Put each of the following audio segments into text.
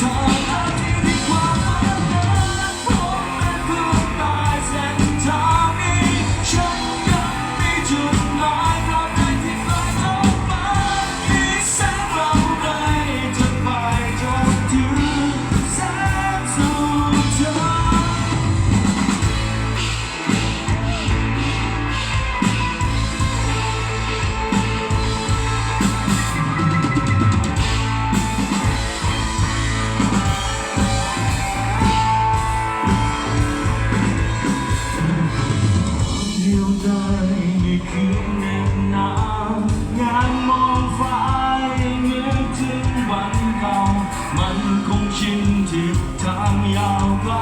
time มันคงชินที่ทางยาวไกล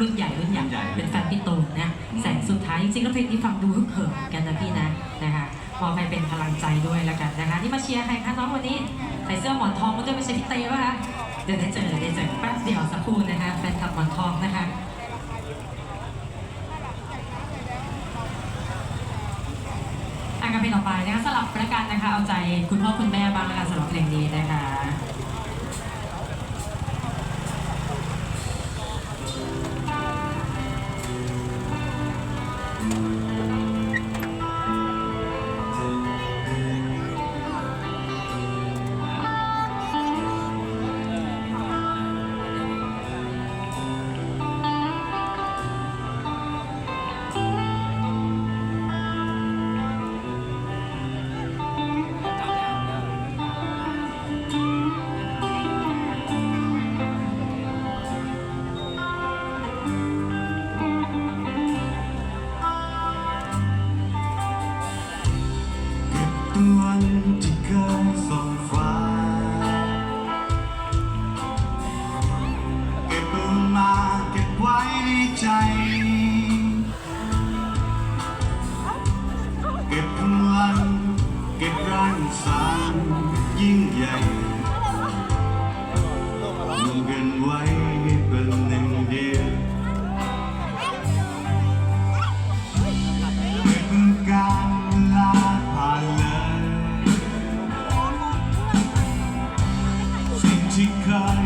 รุ่นใหญ่รุ่นใหญ่รุ่นใหญ่เป็นแฟนพี่ตูนนะแสงสุดท้ายจริงๆแล้วเพลงนี้ฟังดูฮึกเหิมกันนะพี่นะนะคะมอบให้เป็นพลังใจด้วยแล้วกันนะคะที่มาเชียร์ใครคะน้องวันนี้ใส่เสื้อหมอนทองมาด้วยไม่ใช่พี่เต้ป่ะคะเดี๋ยวได้เจอเดี๋ยวได้เจอแป๊บเดียวสักครู่นะคะแฟนคลับหมอนทองนะคะอะกันเพลงต่อไปนะคะสลับประกันนะคะเอาใจคุณพ่อคุณแม่บ้างนะคะสำหรับเพลงนี้ Monte Carlo.